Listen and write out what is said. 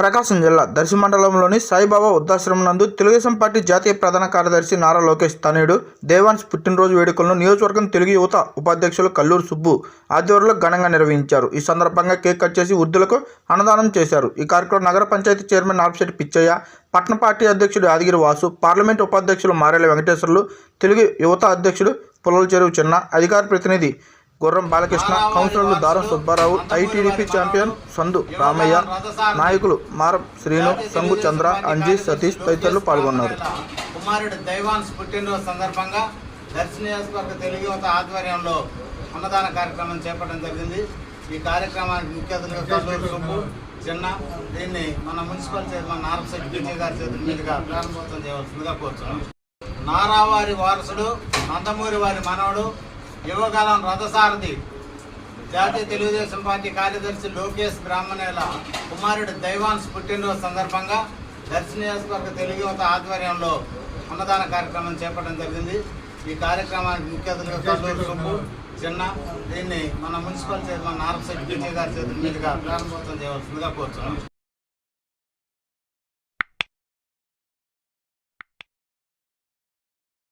ప్రకాశం జిల్లా దర్శి మండలంలోని సాయిబాబా వృద్ధాశ్రమం నందు తెలుగుదేశం పార్టీ జాతీయ ప్రధాన కార్యదర్శి నారా లోకేష్ తనయుడు దేవాన్స్ పుట్టినరోజు వేడుకలను నియోజకవర్గం తెలుగు యువత ఉపాధ్యక్షులు కల్లూరు సుబ్బు ఆధ్వర్యంలో ఘనంగా నిర్వహించారు. ఈ సందర్భంగా కేక్ కట్ చేసి వృద్ధులకు అన్నదానం చేశారు. ఈ కార్యక్రమం నగర పంచాయతీ చైర్మన్ నార్పిశెట్టి పిచ్చయ్య పట్టణ పార్టీ అధ్యక్షుడు యాదగిరి వాసు పార్లమెంట్ ఉపాధ్యక్షులు మారేల వెంకటేశ్వర్లు తెలుగు యువత అధ్యక్షుడు పుల్లల చెరువు చిన్న అధికార ప్రతినిధి గుర్రం బాలకృష్ణ కౌన్సిలర్లు దారం సుబ్బారావు ఐటీడీపీ ఛాంపియన్ సందు రామయ్య నాయకులు మారం శ్రీను సంగు చంద్ర అంజీ సతీష్ తదితరులు పాల్గొన్నారు. కుమారుడు దైవాన్స్ పుట్టినరోజు సందర్భంగా దర్శన నియోజకవర్గ తెలుగు యువత ఆధ్వర్యంలో అన్నదాన కార్యక్రమం చేపట్టడం జరిగింది. ఈ కార్యక్రమానికి ముఖ్య అతిథిగా చిన్న దీన్ని మన మున్సిపల్ చైర్మన్ నారపశెట్టి విజయ్ గారి చేతుల మీదుగా ప్రారంభోత్సవం చేయవలసిందిగా కోరుతున్నాం నారావారి వారసుడు నందమూరి వారి మనవడు యువకాలం రథసారథి జాతీయ తెలుగుదేశం పార్టీ కార్యదర్శి లోకేష్ బ్రాహ్మణేల కుమారుడు దైవాన్స్ పుట్టినరోజు సందర్భంగా దర్శన నియోజకవర్గ తెలుగు యువత ఆధ్వర్యంలో అన్నదాన కార్యక్రమం చేపట్టడం జరిగింది. ఈ కార్యక్రమానికి ముఖ్య అతిథిగా కల్లూరు సుబ్బు చిన్న దీన్ని మన మున్సిపల్ చైర్మన్ నారపశెట్టి గారి చేతుల మీదుగా ప్రారంభోత్సవం చేయవలసిందిగా కోరుతున్నాం